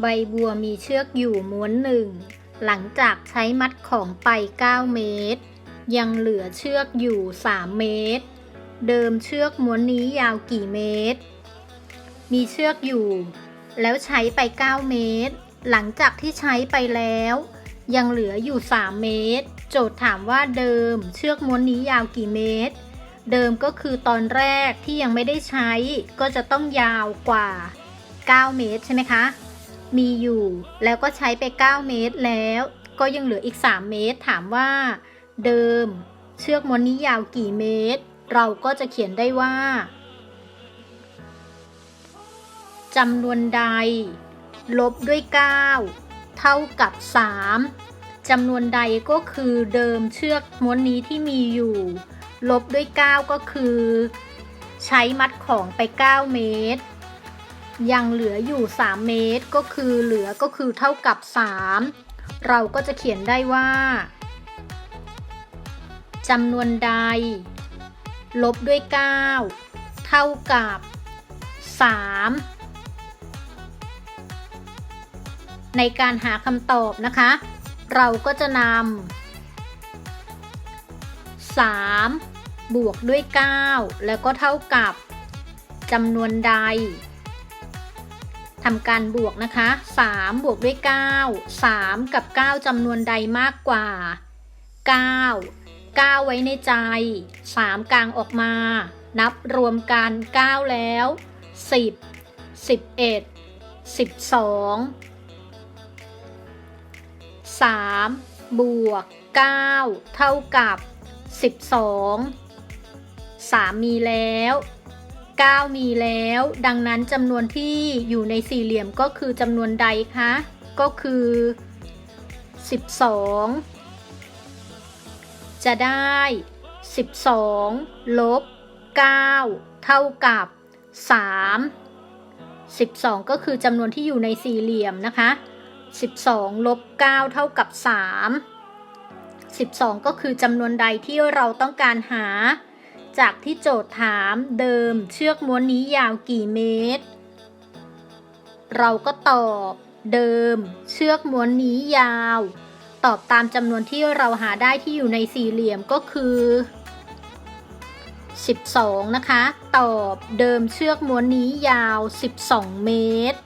ใบบัวมีเชือกอยู่ม้วนหนึ่ง หลังจากใช้มัดของไป 9 เมตร ยังเหลือเชือกอยู่ 3 เมตร เดิมเชือกม้วนนี้ยาวกี่เมตร มีเชือกอยู่ แล้วใช้ไป 9 เมตร หลังจากที่ใช้ไปแล้ว ยังเหลืออยู่ 3 เมตร โจทย์ถามว่าเดิมเชือกม้วนนี้ยาวกี่เมตร เดิมก็คือตอนแรกที่ยังไม่ได้ใช้ ก็จะต้องยาวกว่า 9 เมตรใช่ไหมคะ มีอยู่ แล้วก็ใช้ไป 9 เมตรแล้ว ก็ยังเหลืออีก 3 เมตร ถามว่า เดิม เชือกม้วนนี้ยาวกี่เมตร เราก็จะเขียนได้ว่าจำนวนใด ลบด้วย 9 เท่ากับ 3จำนวนใดก็คือเดิมเชือกม้วนนี้ที่มีอยู่ ลบด้วย 9 ก็คือ ใช้มัดของไป 9 เมตร ยังเหลืออยู่ 3 เมตร ก็คือเหลือก็คือเท่ากับ 3 เราก็จะเขียนได้ว่าจำนวนใด ลบด้วย 9 เท่ากับ 3 ในการหาคำตอบนะคะ เราก็จะนำ 3 บวกด้วย 9 แล้วก็เท่ากับจำนวนใด ทำการบวกนะคะ 3 บวกด้วย 9 3 กับ 9จำนวนใดมากกว่า 9 9 ไว้ในใจ 3 กลางออกมา นับรวมกัน 9 แล้ว 10 11 12 3 บวก 9 เท่ากับ 12 3 มีแล้ว 9 มีแล้ว ดังนั้นจำนวนที่อยู่ในสี่เหลี่ยมก็คือจำนวนใดคะ ก็คือ 12 จะได้ 12 ลบ 9 เท่ากับ 3 12 ก็คือจำนวนที่อยู่ในสี่เหลี่ยมนะคะ 12 ลบ 9 เท่ากับ 3 12 ก็คือจำนวนใดที่เราต้องการหา จากที่โจทย์ถามเดิมเชือกม้วนนี้ยาวกี่เมตร เราก็ตอบเดิม เชือกม้วนนี้ยาว ตอบตามจำนวนที่เราหาได้ที่อยู่ในสี่เหลี่ยมก็คือ 12 นะคะ ตอบเดิมเชือกม้วนนี้ยาว 12 เมตร